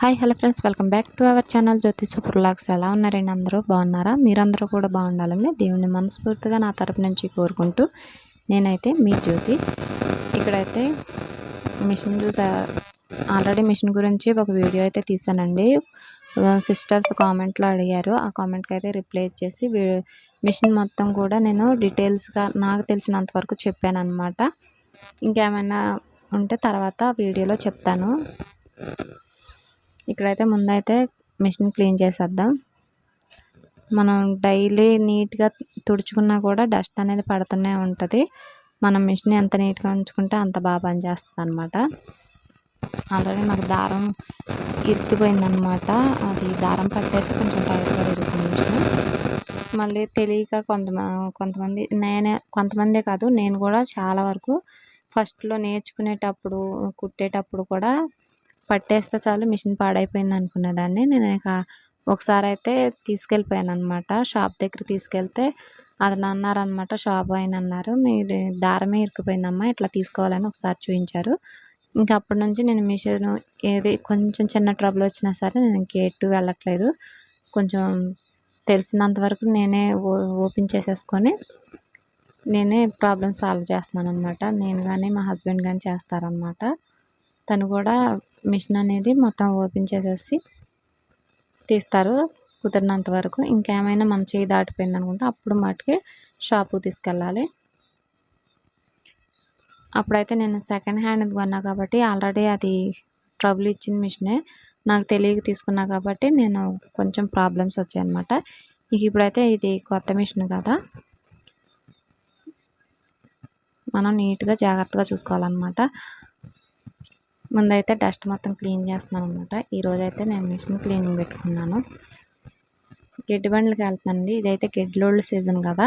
Hi hello friends welcome back to our channel Jyothi super vlogs ఎలా ఉన్నారండి అందరూ? బాగున్నారా? మీరందరూ కూడా బాగుండాలని దేవుని మనస్ఫూర్తిగా నా తరపు నుంచి కోరుకుంటూ నేనైతే మీ జ్యోతి. ఇక్కడైతే మిషన్ చూసా ఆల్రెడీ మిషన్ గురించి ఒక వీడియో అయితే తీసానండి. సిస్టర్స్ కామెంట్లో అడిగారు. ఆ కామెంట్కి అయితే రిప్లై ఇచ్చేసి మిషన్ మొత్తం కూడా నేను డీటెయిల్స్గా నాకు తెలిసినంత వరకు చెప్పాను అనమాట ఇంకేమైనా ఉంటే తర్వాత వీడియోలో చెప్తాను. ఇక్కడైతే ముందైతే మిషన్ క్లీన్ చేసేద్దాం. మనం డైలీ నీట్గా తుడుచుకున్నా కూడా డస్ట్ అనేది పడుతూనే ఉంటుంది. మనం మిషన్ ఎంత నీట్గా ఉంచుకుంటే అంత బాగా పనిచేస్తుంది అనమాట ఆల్రెడీ నాకు దారం ఇరికిపోయిందనమాట అది దారం పట్టేసి కొంచెం టైట్గా ఇరుకుంది మళ్ళీ తెలియక కొంతమంది కొంతమంది నేనే కొంతమందే కాదు నేను కూడా చాలా వరకు ఫస్ట్లో నేర్చుకునేటప్పుడు కుట్టేటప్పుడు కూడా పట్టేస్తే చాలు మిషన్ పాడైపోయింది అనుకునేదాన్ని. నేను ఇక ఒకసారి అయితే తీసుకెళ్ళిపోయాను అనమాట షాప్ దగ్గర తీసుకెళ్తే అతను అన్నారనమాట షాప్ ఆయన అన్నారు మీది దారమే ఇరుక్కుపోయిందమ్మా ఇట్లా తీసుకోవాలని ఒకసారి చూపించారు ఇంకా అప్పటి నుంచి నేను మిషన్ ఏది కొంచెం చిన్న ట్రబుల్ వచ్చినా సరే నేను ఇంకెటు వెళ్ళట్లేదు. కొంచెం తెలిసినంత వరకు నేనే ఓపెన్ చేసేసుకొని నేనే ప్రాబ్లమ్ సాల్వ్ చేస్తున్నాను అనమాట నేను కానీ మా హస్బెండ్ కానీ చేస్తారనమాట తను కూడా మిషన్ అనేది మొత్తం ఓపెన్ చేసేసి తీస్తారు కుదిరినంత వరకు. ఇంకేమైనా మన చేయి దాటిపోయింది అనుకుంటే అప్పుడు మటుకి షాపుకి తీసుకెళ్ళాలి. అప్పుడైతే నేను సెకండ్ హ్యాండ్ కొన్నా కాబట్టి ఆల్రెడీ అది ట్రబుల్ ఇచ్చిన మిషనే నాకు తెలియక తీసుకున్నా కాబట్టి నేను కొంచెం ప్రాబ్లమ్స్ వచ్చాయి అనమాట ఇక ఇప్పుడైతే ఇది కొత్త మిషన్ కదా. మనం నీట్గా జాగ్రత్తగా చూసుకోవాలన్నమాట. ముందైతే డస్ట్ మొత్తం క్లీన్ చేస్తున్నాను అనమాట ఈరోజు అయితే నేను మిషన్ క్లీనింగ్ పెట్టుకున్నాను. గడ్డి బండ్లకి వెళ్తానండి ఇదైతే గడ్డిలోళ్ళ సీజన్ కదా.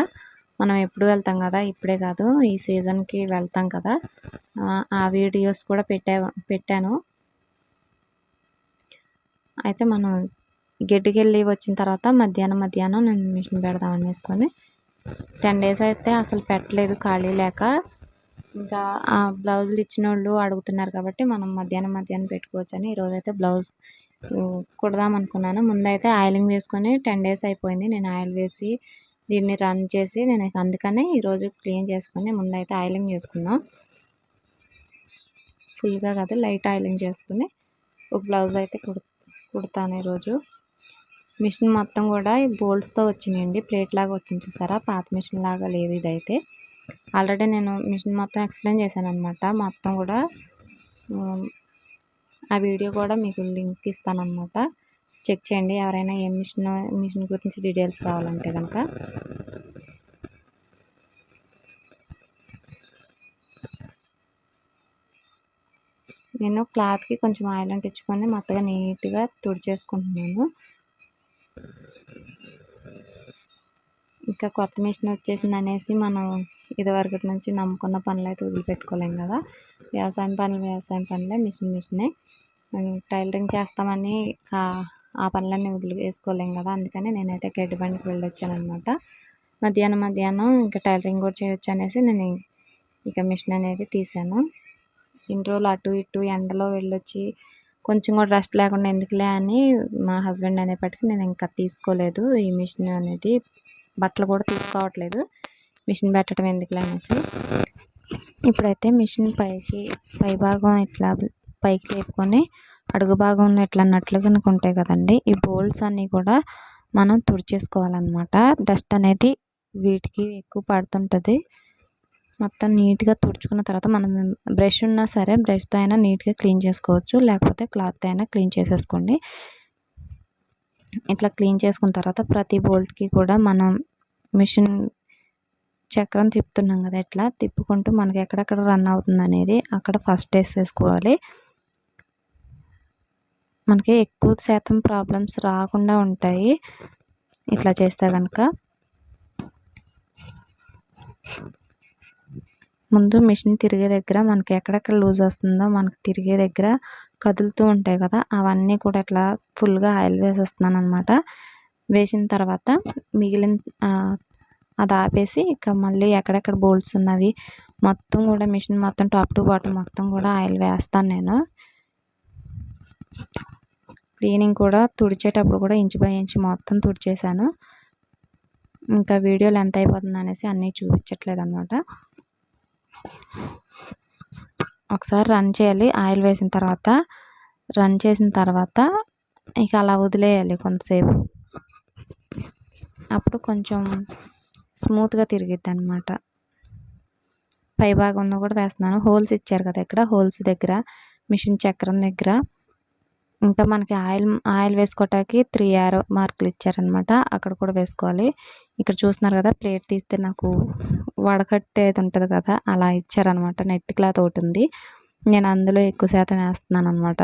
మనం ఎప్పుడు వెళ్తాం కదా? ఇప్పుడే కాదు. ఈ సీజన్కి వెళ్తాం కదా. ఆ వీడియోస్ కూడా పెట్టా పెట్టాను. అయితే మనం గడ్డికి వెళ్ళి వచ్చిన తర్వాత మధ్యాహ్నం మధ్యాహ్నం నేను మిషన్ పెడదాం అనేసుకొని టెన్ డేస్ అయితే అసలు పెట్టలేదు ఖాళీ లేక. ఇంకా ఆ బ్లౌజులు ఇచ్చిన వాళ్ళు అడుగుతున్నారు కాబట్టి మనం మధ్యాహ్నం మధ్యాహ్నం పెట్టుకోవచ్చు అని ఈరోజు అయితే బ్లౌజ్ కుడదాం అనుకున్నాను. ముందైతే ఆయిలింగ్ వేసుకొని టెన్ డేస్ అయిపోయింది. నేను ఆయిల్ వేసి దీన్ని రన్ చేసి నేను అందుకనే ఈరోజు క్లీన్ చేసుకొని ముందైతే ఆయిలింగ్ చేసుకుందాం. ఫుల్గా కాదు లైట్ ఆయిలింగ్ చేసుకుని ఒక బ్లౌజ్ అయితే కుడు కుడతాను ఈరోజు మిషన్ మొత్తం కూడా ఈ బోల్డ్స్తో వచ్చినాయండి. ప్లేట్ లాగా వచ్చింది చూసారా? పాత మిషన్ లాగా లేదు ఇదైతే. ఆల్రెడీ నేను మిషన్ మొత్తం ఎక్స్ప్లెయిన్ చేశాను అనమాట మొత్తం కూడా ఆ వీడియో కూడా మీకు లింక్ ఇస్తానమాట చెక్ చేయండి ఎవరైనా ఏ మిషన్ మిషన్ గురించి డీటెయిల్స్ కావాలంటే కనుక నేను క్లాత్కి కొంచెం ఆయిల్ అంటించుకొని మొత్తగా నీట్గా తుడిచేసుకుంటున్నాను. ఇంకా కొత్త మిషన్ వచ్చేసింది అనేసి మనం ఇదివరకటి నుంచి నమ్ముకున్న పనులు అయితే వదిలిపెట్టుకోలేం కదా. వ్యవసాయం పనులు వ్యవసాయం పనులే మిషన్ మిషనే. టైలరింగ్ చేస్తామని ఆ పనులన్నీ వదిలి వేసుకోలేం కదా. అందుకని నేనైతే గడ్డి బండికి వెళ్ళొచ్చాను అనమాట మధ్యాహ్నం మధ్యాహ్నం ఇంకా టైలరింగ్ కూడా చేయొచ్చు అనేసి నేను ఇక మిషన్ అనేది తీసాను ఇన్ని రోజులు అటు ఇటు ఎండలో వెళ్ళొచ్చి కొంచెం కూడా రెస్ట్ లేకుండా ఎందుకులే అని మా హస్బెండ్ అనేప్పటికీ నేను ఇంకా తీసుకోలేదు ఈ మిషన్ అనేది. బట్టలు కూడా తీసుకోవట్లేదు. మిషన్ పెట్టడం ఎందుకులే అనేసి ఇప్పుడైతే మిషన్ పైకి పై భాగం ఇట్లా పైకి లేపుకొని అడుగు భాగం ఇట్లా నట్లు కనుక ఉంటాయి కదండి ఈ బోల్ట్స్ అన్నీ కూడా మనం తుడిచేసుకోవాలన్నమాట. డస్ట్ అనేది వీటికి ఎక్కువ పడుతుంటుంది. మొత్తం నీట్గా తుడుచుకున్న తర్వాత మనం బ్రష్ ఉన్నా సరే బ్రష్తో అయినా నీట్గా క్లీన్ చేసుకోవచ్చు. లేకపోతే క్లాత్ అయినా క్లీన్ చేసేసుకోండి. ఇట్లా క్లీన్ చేసుకున్న తర్వాత ప్రతి బోల్ట్కి కూడా మనం మిషన్ చక్రం తిప్పుతున్నాం కదా ఇట్లా తిప్పుకుంటూ మనకి ఎక్కడెక్కడ రన్ అవుతుంది అనేది అక్కడ ఫస్ట్ వేసేసుకోవాలి మనకి ఎక్కువ శాతం ప్రాబ్లమ్స్ రాకుండా ఉంటాయి. ఇట్లా చేస్తే కనుక ముందు మిషన్ తిరిగే దగ్గర మనకి ఎక్కడెక్కడ లూజ్ వస్తుందో మనకి తిరిగే దగ్గర కదులుతూ ఉంటాయి కదా అవన్నీ కూడా ఇట్లా ఫుల్గా ఆయిల్ వేసేస్తున్నాను అనమాట వేసిన తర్వాత మిగిలిన అది ఆపేసి ఇక మళ్ళీ ఎక్కడెక్కడ బోల్ట్స్ ఉన్నవి మొత్తం కూడా మిషన్ మొత్తం టాప్ టు బాటమ్ మొత్తం కూడా ఆయిల్ వేస్తాను నేను. క్లీనింగ్ కూడా తుడిచేటప్పుడు కూడా ఇంచు బై ఇంచు మొత్తం తుడిచేశాను. ఇంకా వీడియోలు ఎంత అయిపోతుంది అనేసి అన్నీ చూపించట్లేదు అనమాట ఒకసారి రన్ చేయాలి ఆయిల్ వేసిన తర్వాత రన్ చేసిన తర్వాత ఇక అలా వదిలేయాలి కొంతసేపు. అప్పుడు కొంచెం స్మూత్గా తిరిగిద్ది అనమాట పైభాగంలో కూడా వేస్తున్నాను. హోల్స్ ఇచ్చారు కదా ఇక్కడ హోల్స్ దగ్గర మిషన్ చక్రం దగ్గర. ఇంకా మనకి ఆయిల్ ఆయిల్ వేసుకోవటానికి త్రీ యారో మార్కులు ఇచ్చారనమాట అక్కడ కూడా వేసుకోవాలి. ఇక్కడ చూస్తున్నారు కదా ప్లేట్ తీస్తే నాకు వడకట్టేది ఉంటుంది కదా అలా ఇచ్చారనమాట నెట్ క్లాత్ ఒకటి ఉంది. నేను అందులో ఎక్కువ శాతం వేస్తున్నాను అనమాట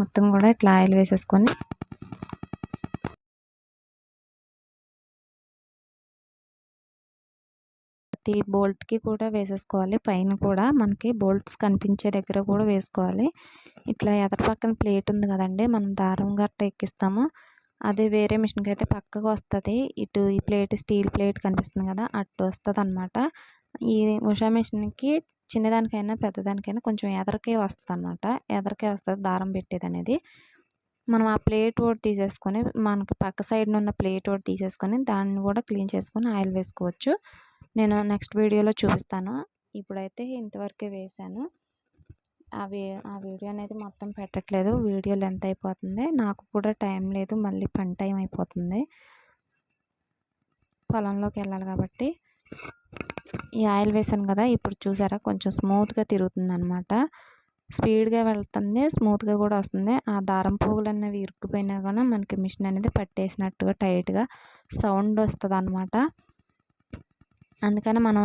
మొత్తం కూడా ఇట్లా ఆయిల్ వేసేసుకొని ప్రతి బోల్ట్కి కూడా వేసేసుకోవాలి. పైన కూడా మనకి బోల్ట్స్ కనిపించే దగ్గర కూడా వేసుకోవాలి. ఇట్లా ఎదర పక్కన ప్లేట్ ఉంది కదండి మనం దారం గట్ట ఎక్కిస్తాము. అదే వేరే మిషన్కి అయితే పక్కకు వస్తుంది. ఇటు ఈ ప్లేట్ స్టీల్ ప్లేట్ కనిపిస్తుంది కదా అటు వస్తుంది అనమాట ఈ ఉషా మిషన్కి చిన్నదానికైనా పెద్దదానికైనా కొంచెం ఎదరికే వస్తుంది అనమాట ఎదరికే వస్తుంది దారం పెట్టేది అనేది మనం ఆ ప్లేట్ ఒకటి తీసేసుకొని మనకి పక్క సైడ్ ఉన్న ప్లేట్ ఒకటి తీసేసుకొని దాన్ని కూడా క్లీన్ చేసుకొని ఆయిల్ వేసుకోవచ్చు. నేను నెక్స్ట్ వీడియోలో చూపిస్తాను. ఇప్పుడైతే ఇంతవరకే వేసాను అవి ఆ వీడియో అనేది మొత్తం పెట్టట్లేదు. వీడియో లెంత్ అయిపోతుంది. నాకు కూడా టైం లేదు. మళ్ళీ పని టైం అయిపోతుంది. పొలంలోకి వెళ్ళాలి కాబట్టి. ఈ ఆయిల్ వేసాను కదా ఇప్పుడు చూసారా? కొంచెం స్మూత్గా తిరుగుతుంది అనమాట స్పీడ్గా వెళ్తుంది. స్మూత్గా కూడా వస్తుంది. ఆ దారం పోగులు అనేవి ఇరుక్కుపోయినా కానీ మనకి మిషన్ అనేది పట్టేసినట్టుగా టైట్గా సౌండ్ వస్తుంది అనమాట అందుకని మనం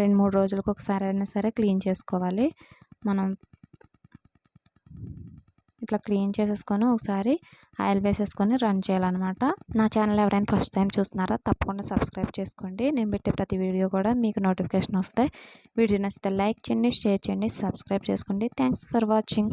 రెండు మూడు రోజులకు ఒకసారి అయినా సరే క్లీన్ చేసుకోవాలి. మనం ఇట్లా క్లీన్ చేసేసుకొని ఒకసారి ఆయిల్ వేసేసుకొని రన్ చేయాలన్నమాట. నా ఛానల్ ఎవరైనా ఫస్ట్ టైం చూస్తున్నారా తప్పకుండా సబ్స్క్రైబ్ చేసుకోండి. నేను పెట్టే ప్రతి వీడియో కూడా మీకు నోటిఫికేషన్ వస్తాయి. వీడియో నచ్చితే లైక్ చేయండి షేర్ చేయండి సబ్స్క్రైబ్ చేసుకోండి. Thanks for watching.